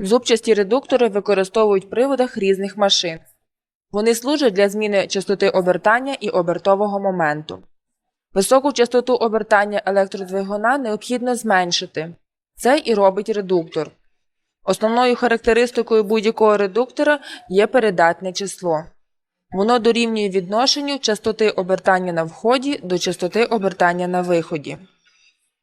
Зубчасті редуктори використовують в приводах різних машин. Вони служать для зміни частоти обертання і обертового моменту. Високу частоту обертання електродвигуна необхідно зменшити. Це і робить редуктор. Основною характеристикою будь-якого редуктора є передатне число. Воно дорівнює відношенню частоти обертання на вході до частоти обертання на виході.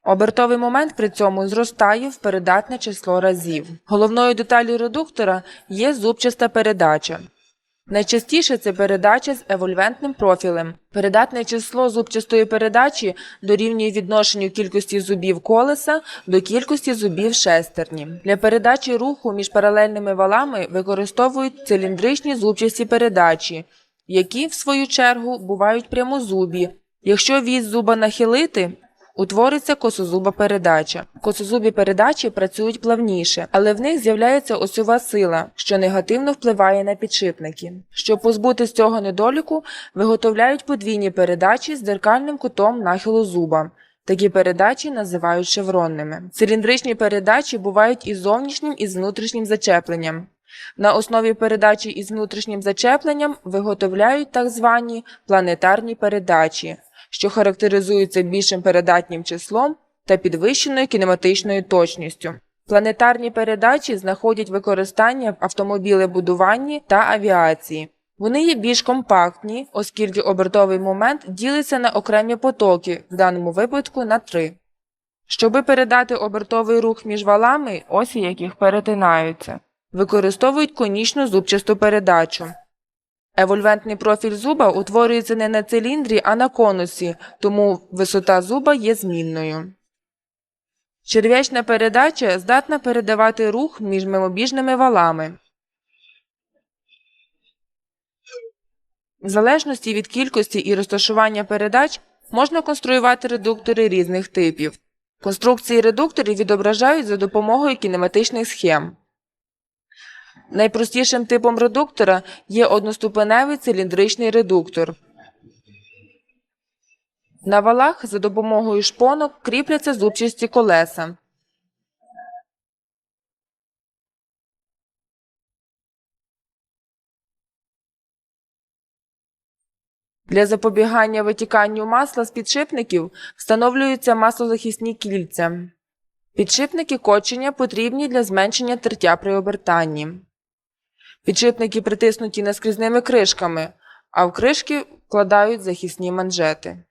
Обертовий момент при цьому зростає в передатне число разів. Головною деталлю редуктора є зубчаста передача. Найчастіше це передача з евольвентним профілем. Передатне число зубчастої передачі дорівнює відношенню кількості зубів колеса до кількості зубів шестерні. Для передачі руху між паралельними валами використовують циліндричні зубчасті передачі, які, в свою чергу, бувають прямозубі. Якщо вісь зуба нахилити, Утвориться косозуба передача. Косозубі передачі працюють плавніше, але в них з'являється осьова сила, що негативно впливає на підшипники. Щоб позбутись цього недоліку, виготовляють подвійні передачі з дзеркальним кутом нахилу зуба. Такі передачі називають шевронними. Циліндричні передачі бувають із зовнішнім і з внутрішнім зачепленням. На основі передачі із внутрішнім зачепленням виготовляють так звані планетарні передачі, що характеризуються більшим передатнім числом та підвищеною кінематичною точністю. Планетарні передачі знаходять використання в автомобілебудуванні та авіації. Вони є більш компактні, оскільки обертовий момент ділиться на окремі потоки, в даному випадку на три. Щоби передати обертовий рух між валами, осі яких перетинаються, використовують конічну зубчасту передачу. Евольвентний профіль зуба утворюється не на циліндрі, а на конусі, тому висота зуба є змінною. Черв'ячна передача здатна передавати рух між мимобіжними валами. В залежності від кількості і розташування передач можна конструювати редуктори різних типів. Конструкції редукторів відображають за допомогою кінематичних схем. Найпростішим типом редуктора є одноступеневий циліндричний редуктор. На валах за допомогою шпонок кріпляться зубчасті колеса. Для запобігання витіканню масла з підшипників встановлюються маслозахисні кільця. Підшипники кочення потрібні для зменшення тертя при обертанні. Підшипники притиснуті наскрізними кришками, а в кришки вкладають захисні манжети.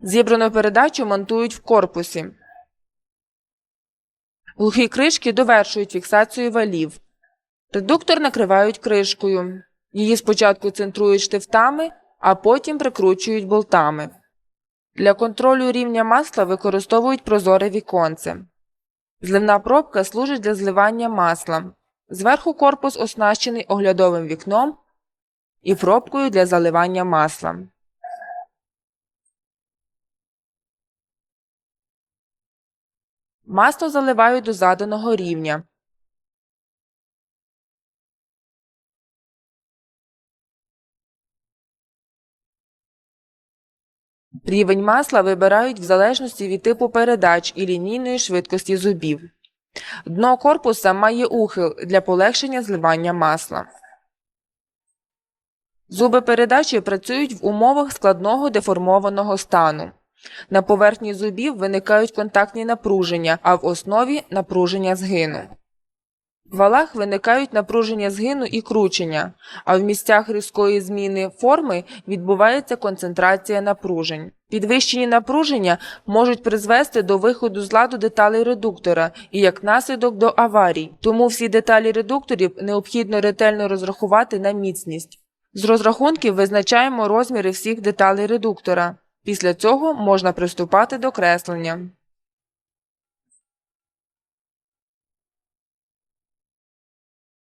Зібрану передачу монтують в корпусі. Глухі кришки довершують фіксацію валів. Редуктор накривають кришкою. Її спочатку центрують штифтами, а потім прикручують болтами. Для контролю рівня масла використовують прозоре віконце. Зливна пробка служить для зливання масла. Зверху корпус оснащений оглядовим вікном і пробкою для заливання масла. Масло заливають до заданого рівня. Рівень масла вибирають в залежності від типу передач і лінійної швидкості зубів. Дно корпуса має ухил для полегшення зливання масла. Зуби передачі працюють в умовах складного деформованого стану. На поверхні зубів виникають контактні напруження, а в основі напруження згину. В валах виникають напруження згину і кручення, а в місцях різкої зміни форми відбувається концентрація напружень. Підвищені напруження можуть призвести до виходу з ладу деталей редуктора і як наслідок до аварій, тому всі деталі редукторів необхідно ретельно розрахувати на міцність. З розрахунків визначаємо розміри всіх деталей редуктора. Після цього можна приступати до креслення.